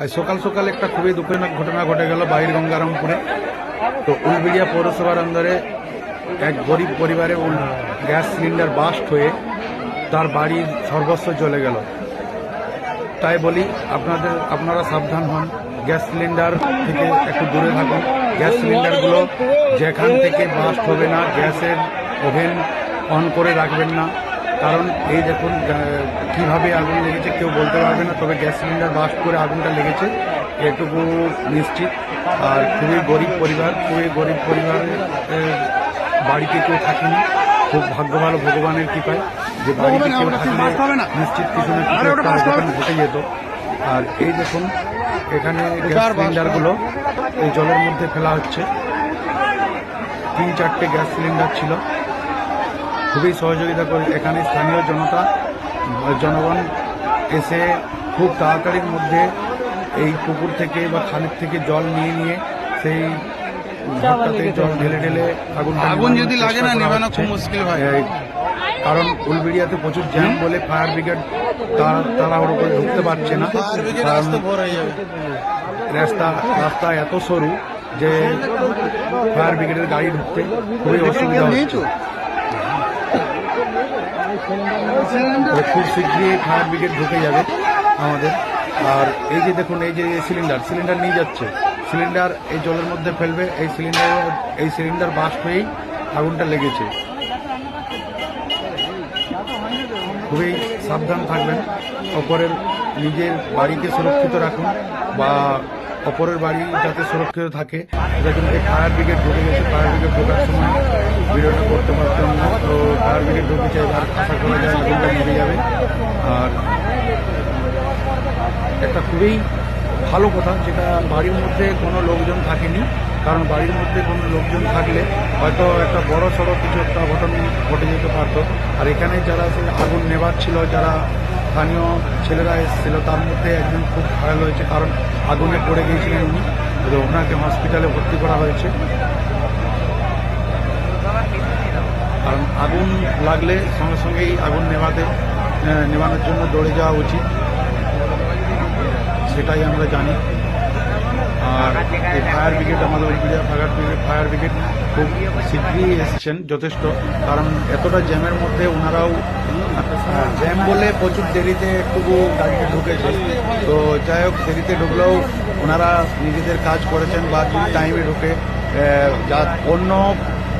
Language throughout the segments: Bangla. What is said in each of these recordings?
আজ সকাল সকাল একটা খুবই দুঃখজনক ঘটনা ঘটে গেল বাহির গঙ্গারামপুরে তো উলবেড়িয়া পৌরসভার আন্দারে এক গরিব পরিবারে গ্যাস সিলিন্ডার বাস্ট হয়ে তার বাড়ির সর্বস্ব চলে গেল। তাই বলি, আপনাদের, আপনারা সাবধান হন। গ্যাস সিলিন্ডার থেকে একটু দূরে থাকুন। গ্যাস সিলিন্ডারগুলো যেখান থেকে বাস্ট হবে না, গ্যাসের ওভেন অন করে রাখবেন না। কারণ এই দেখুন কীভাবে আগুন লেগেছে কেউ বলতে পারবে না তবে গ্যাস সিলিন্ডার বাস্ট করে আগুনটা লেগেছে। এটুকু নিশ্চিত। আর খুবই গরিব পরিবার খুবই গরিব পরিবারের বাড়িতে কেউ থাকেনি। খুব ভাগ্য ভালো ভগবানের কৃপায় যে বাড়িতে কেউ থাকলে নিশ্চিত কিছু না কিছু ঘটে যেত। আর এই দেখুন এখানে গ্যাস সিলিন্ডারগুলো এই জলের মধ্যে ফেলা হচ্ছে। তিন চারটে গ্যাস সিলিন্ডার ছিল। খুবই সহযোগিতা করে এখানে স্থানীয় জনতা জনগণ এসে খুব তাড়াতাড়ির মধ্যে এই পুকুর থেকে বা খালের থেকে জল নিয়ে নিয়ে সেই ঘরটাতে জল ঢেলে ঢেলে আগুন আগুন যদি লাগে না, নেভানো খুব মুশকিল হয়। কারণ উলবেড়িয়াতে প্রচুর জ্যাম বলে ফায়ার ব্রিগেড তারা তাড়াহুড়ো করে ঢুকতে পারছে না। হয়ে রাস্তা রাস্তা এত সরু যে ফায়ার ব্রিগেডের গাড়ি ঢুকতে খুবই অসুবিধা হচ্ছে। খুব শীঘ্রই ফায়ার ব্রিগেড ঢুকে যাবে আমাদের। আর এই যে দেখুন, এই যে সিলিন্ডার সিলিন্ডার নিয়ে যাচ্ছে। সিলিন্ডার এই জলের মধ্যে ফেলবে, এই সিলিন্ডার এই সিলিন্ডার বাস্ট হয়েই আগুনটা লেগেছে। খুবই সাবধান থাকবেন। অপরের নিজের বাড়িকে সুরক্ষিত রাখুন বা অপরের বাড়ি যাতে সুরক্ষিত থাকে। সেটার জন্য ফায়ার ব্রিগেড ঢুকে গেছে। ফায়ার ব্রিগেড ঢোকার সময় ভিডিওটা করতে পারতাম না। তো ফায়ার ব্রিগেড ঢুকেছে এবার আশা করা যায় আগুনটা নিভে যাবে। আর একটা খুবই ভালো কথা, যেটা বাড়ির মধ্যে কোনো লোকজন থাকেনি। কারণ বাড়ির মধ্যে কোনো লোকজন থাকলে হয়তো একটা বড় সড়ো কিছু একটা ঘটনা ঘটে যেতে পারতো। আর এখানে যারা আগুন নেবার ছিল যারা স্থানীয় ছেলেরা এসেছিল, তার মধ্যে একজন খুব ঘায়াল হয়েছে, কারণ আগুনে পড়ে গিয়েছিলেন উনি। এবং ওনাকে হসপিটালে ভর্তি করা হয়েছে। কারণ আগুন লাগলে সঙ্গে সঙ্গেই আগুন নেভাতে নেভানোর জন্য দৌড়ে যাওয়া উচিত। সেটাই আমরা জানি। আর এই ফায়ার ব্রিগেড, আমাদের Uluberia fire brigade fire brigade খুব শীঘ্রই এসেছেন, যথেষ্ট। কারণ এতটা জ্যামের মধ্যে ওনারাও জ্যাম বলে প্রচুর দেরিতে একটুকু গাড়িতে ঢুকেছে। তো যাই হোক, দেরিতে ঢুকলেও ওনারা নিজেদের কাজ করেছেন বা টাইমে ঢুকে যা অন্য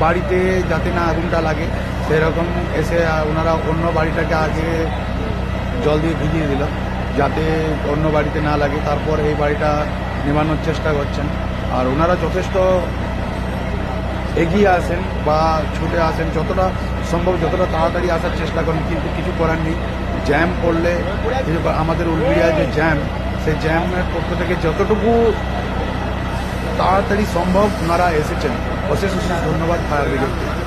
বাড়িতে যাতে না আগুনটা লাগে, সেরকম এসে ওনারা অন্য বাড়িটাকে আগে জল দিয়ে ভিজিয়ে দিল, যাতে অন্য বাড়িতে না লাগে। তারপর এই বাড়িটা নেমানোর চেষ্টা করছেন। আর ওনারা যথেষ্ট এগিয়ে আসেন বা ছুটে আসেন যতটা সম্ভব যতটা তাড়াতাড়ি আসার চেষ্টা করেন, কিন্তু কিছু করার নেই। জ্যাম পড়লে আমাদের উলবিড়িয়ায় যে জ্যাম, সেই জ্যামের পক্ষ থেকে যতটুকু তাড়াতাড়ি সম্ভব ওনারা এসেছেন। অশেষ অশেষ ধন্যবাদ ফায়ার ব্রিগেডকে।